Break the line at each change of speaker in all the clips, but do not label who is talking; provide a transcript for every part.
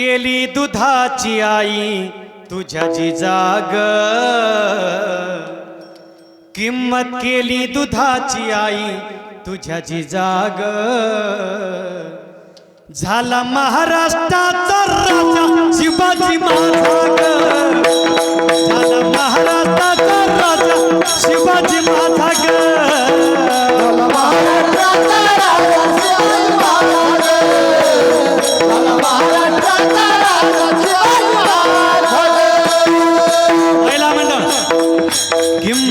केली दुधाची आई तुझ्या जिजाग किंमत केली दुधाची आई तुझ्या जिजाग झाला महाराष्ट्राचा राजा शिवाजी महाराज. झाला महाराष्ट्राचा राजा शिवाजी महाराज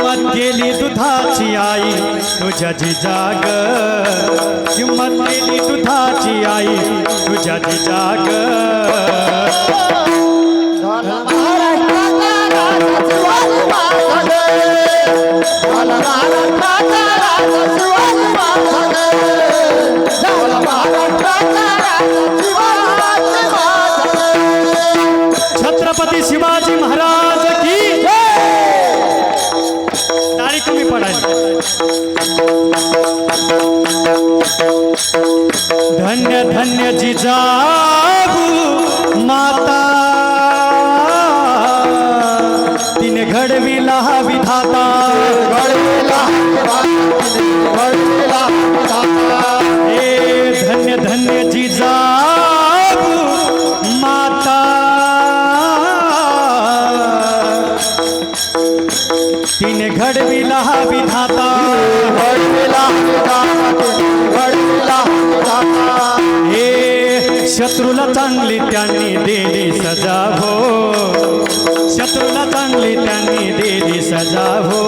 किंमत केली दुधाची आई तुझ्या जिजाग किंमत केली दुधाची आई तुझ्या जिजाग छत्रपती शिवाजी महाराज. धन्य धन्य जिजाऊ माता. तिने घडविला हा विधाता. तिने घडविला हा विधाता हे शत्रूला चांगली त्यांनी दिली सजा हो शत्रूला चांगली त्यांनी दिली सजा हो.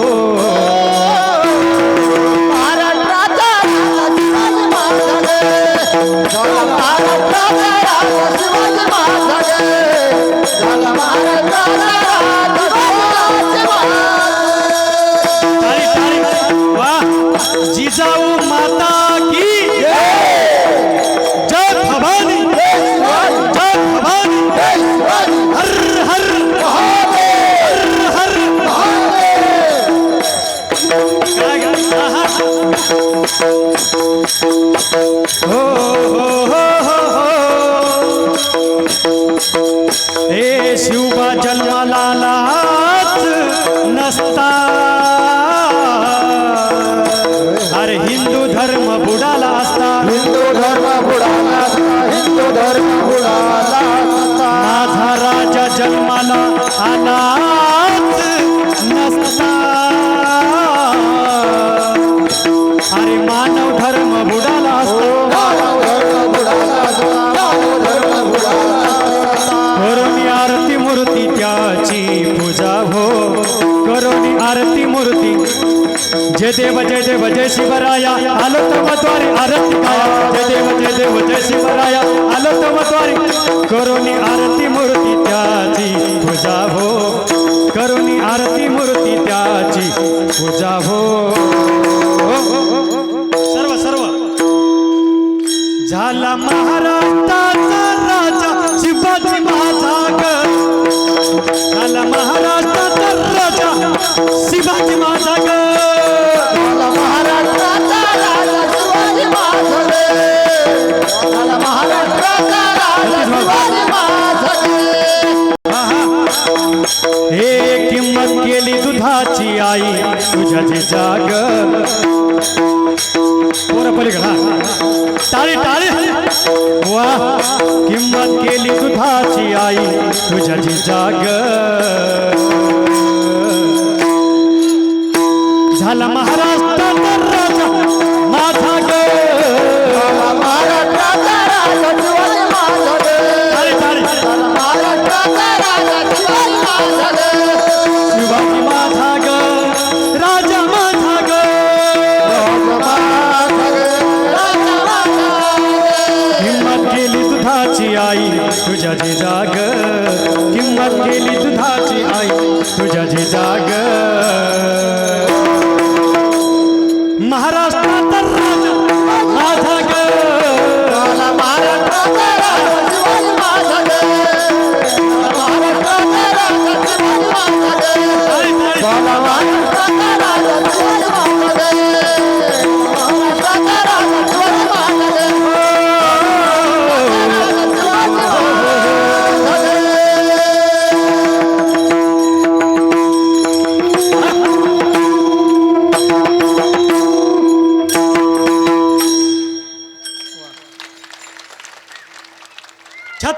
हो हो हो हो हे शिवबा जन्माला लाच नसता. अरे हिंदू धर्म बुडाला असता.
हिंदू धर्म बुडाला हिंदू धर्म
मूर्ती त्याची पूजा हो. करोनी आरती मूर्ती. जय देव जय देव जय शिवराया. आलो तमद्वारे आरती पाया. जय देव जय देव जय शिवराया. आलो तमद्वारे करोनी आरती मूर्ती त्याची पूजा हो. करोनी आरती मूर्ती त्याची पूजा हो. हो, हो, हो. सर्व सर्व. झाला महाराष्ट्राचा राजा शिवाजी शिवाजी माझा ग
मला महाराष्ट्राचा राजा शिवाजी महाराज. मला महाराष्ट्राचा राजा शिवाजी महाराज.
हे किंमत केली दुधाची आई तुझ्या जे जाग. पोरं पलीकडे हा. टाळी टाळी. वा किंमत केली दुधाची आई तुझ्या जी जाग. दुधाची आई तुझ्या जे जाग. किंमत केली दुधाची आई तुझ्या जे जाग. महाराष्ट्रात राजा माझा ग.